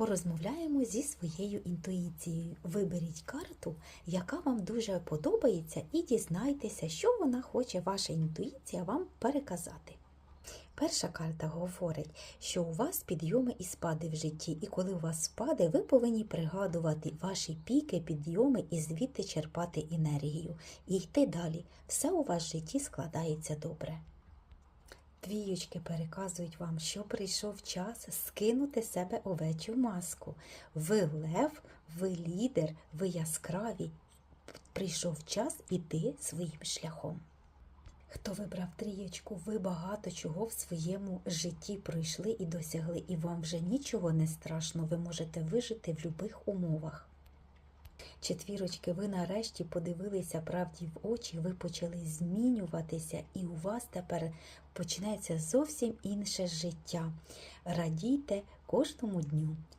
порозмовляємо зі своєю інтуїцією. Виберіть карту, яка вам дуже подобається, і дізнайтеся, що вона хоче, ваша інтуїція вам переказати. Перша карта говорить, що у вас підйоми і спади в житті, і коли у вас спади, ви повинні пригадувати ваші піки, підйоми і звідти черпати енергію і йти далі. Все у вас в житті складається добре. Двіючки переказують вам, що прийшов час скинути себе овечу маску. Ви лев, ви лідер, ви яскраві. Прийшов час іти своїм шляхом. Хто вибрав трієчку, ви багато чого в своєму житті пройшли і досягли, і вам вже нічого не страшно, ви можете вижити в будь-яких умовах. Четвірочки, ви нарешті подивилися правді в очі, ви почали змінюватися, і у вас тепер починається зовсім інше життя. Радійте кожному дню.